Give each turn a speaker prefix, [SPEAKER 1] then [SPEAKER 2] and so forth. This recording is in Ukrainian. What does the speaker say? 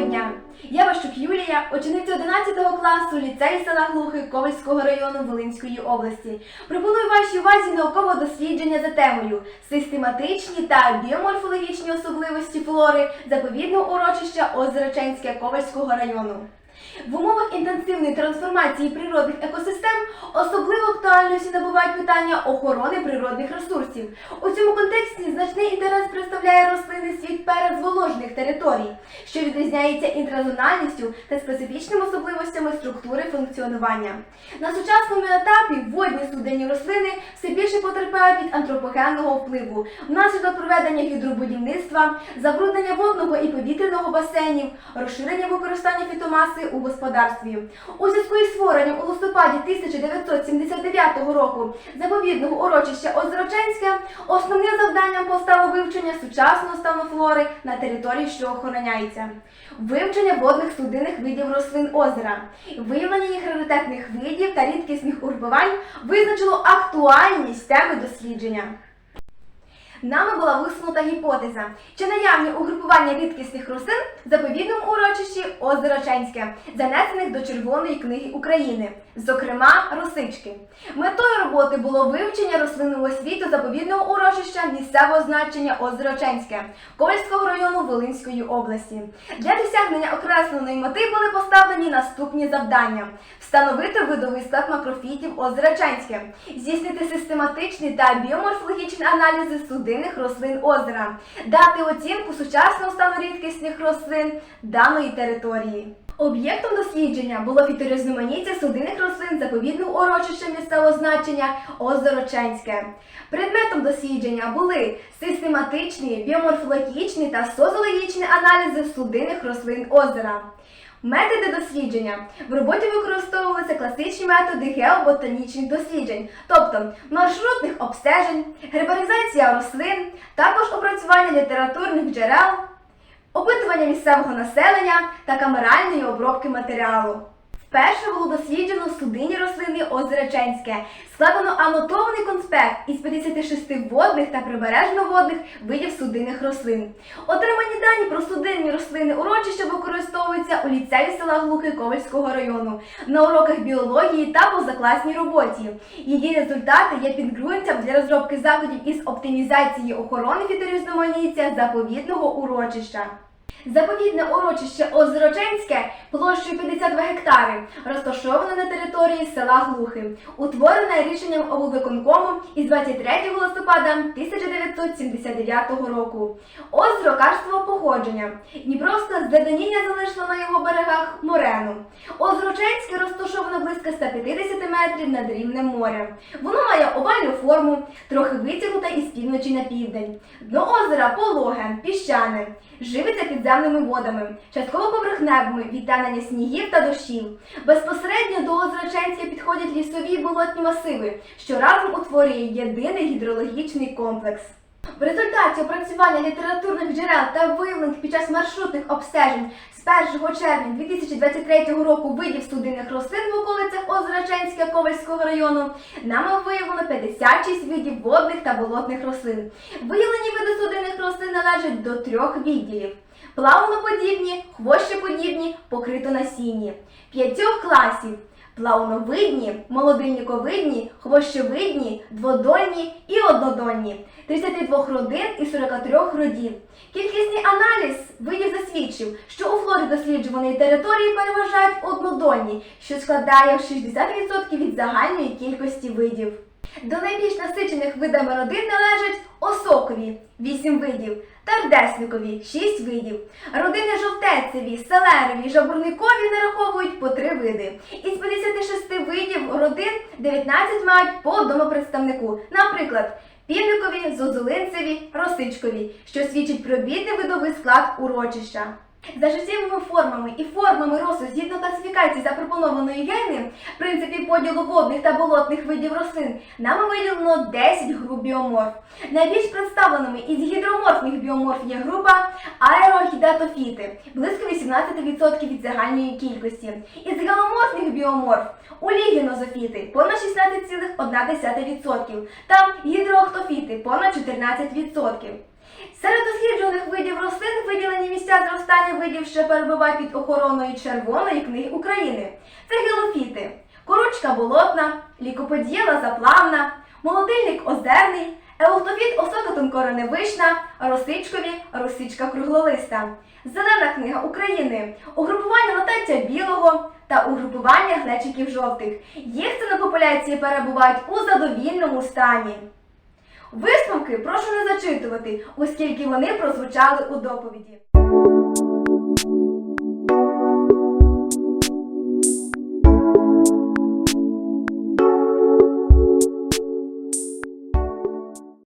[SPEAKER 1] Доброго дня! Я Ващук Юлія, учениця 11 класу ліцей села Глухи Ковальського району Волинської області. Пропоную вашій увазі наукове дослідження за темою систематичні та біоморфологічні особливості флори заповідного урочища Озероченське Ковальського району. В умовах інтенсивної трансформації природних екосистем особливо актуальності набувають питання охорони природних ресурсів. У цьому контексті значний інтерес представляє рослинний світ передзволожених територій, що відрізняється інтразональністю та специфічними особливостями структури функціонування. На сучасному етапі водні суденні рослини все більше потерпають від антропогенного впливу внаслідок проведення гідробудівництва, забруднення водного і повітряного басейнів, розширення використання фітомаси у господарстві. У зв'язку із створенням у листопаді 1979 року заповідного урочища Озероченське основним завданням постало вивчення сучасного стану флори на території, що охороняється, вивчення водних судинних видів рослин озера, виявлення їх раритетних видів та рідкісних урбувань визначило актуальність теми дослідження. Нами була висунута гіпотеза, чи наявні угрупування рідкісних рослин в заповідному урочищі Озероченське, занесених до Червоної книги України, зокрема росички. Метою роботи було вивчення рослинного світу заповідного урочища місцевого значення Озероченське Ковальського району Волинської області. Для досягнення окресленої мети були поставлені наступні завдання: встановити видовий склад макрофітів Озероченське, здійснити систематичні та біоморфологічні аналізи судинних рослин озера, дати оцінку сучасного стану рідкісних рослин даної території. Об'єктом дослідження було фіторізноманіття судинних рослин заповідного урочища місцевого значення Озероченське. Предметом дослідження були систематичні, біоморфологічні та соціологічні аналізи судинних рослин озера. Методи дослідження в роботі використовувалися класичні методи геоботанічних досліджень, тобто маршрутних обстежень, гербаризація рослин, також опрацювання літературних джерел, опитування місцевого населення та камеральної обробки матеріалу. Вперше було досліджено судинні рослини Озереченське. Складено анотований конспект із 56 водних та прибережно-водних видів судинних рослин. Отримані дані про судинні рослини урочища використовуються у ліцеї села Глухи Ковальського району на уроках біології та позакласній роботі. Її результати є підґрунтям для розробки заходів із оптимізації охорони фіторізноманіття заповідного урочища. Заповідне урочище Озероченське площею 52 гектари розташоване на території села Глухи, утворене рішенням облвиконкому із 23 листопада 1979 року. Озеро карстового походження. Дніпровська зледеніння залишила на його берегах морену. Озероченське розташоване близько 150 метрів над рівнем моря. Воно має овальну форму, трохи витягнута із півночі на південь. Дно озера пологе, піщане, живиться підземними водами, частково поверхневими відтенення снігів та дощів. Безпосередньо до Озраченця підходять лісові болотні масиви, що разом утворює єдиний гідрологічний комплекс. В результаті опрацювання літературних джерел та виявлених під час маршрутних обстежень з 1 червня 2023 року видів судинних рослин в околицях Озераченська Ковальського району нами виявлено 56 видів водних та болотних рослин. Виявлені види судинних рослин належать до трьох відділів: плавноподібні, хвощеподібні, покритонасінні, п'ятьох класів. Плавновидні, молодильниковидні, хвощовидні, дводольні і однодольні, 32 родин і 43 родів. Кількісний аналіз видів засвідчив, що у флорі досліджуваної території переважають однодольні, що складає 60% від загальної кількості видів. До найбільш насичених видами родин належать осокові 8 видів, тардесникові 6 видів. Родини жовтецеві, селерові, жабурникові нараховують по 3 види. Із 56 видів родин 19 мають по одному представнику. Наприклад, півникові, зозулинцеві, росичкові, що свідчить про бідний видовий склад урочища. За життєвими формами і формами росту згідно класифікації запропонованої гейни, в принципі поділу водних та болотних видів рослин, нами виділено 10 груп біоморф. Найбільш представленими із гідроморфних біоморф є група аерохідатофіти, близько 18% від загальної кількості. Із геломорфних біоморф олігінозофіти понад 16,1% та гідроохтофіти понад 14%. Серед досліджуваних видів рослин виділені місця зростання видів, що перебувають під охороною Червоної книги України. Це гелофіти, корочка болотна, лікоподіла заплавна, молодильник озерний, еутофіт осока тонкореневична, росичкові, росичка круглолиста, зелена книга України, угрупування латаття білого та угрупування глечиків жовтих. Їх цінопопуляції перебувають у задовільному стані. Висновки прошу не зачитувати, оскільки вони прозвучали у доповіді.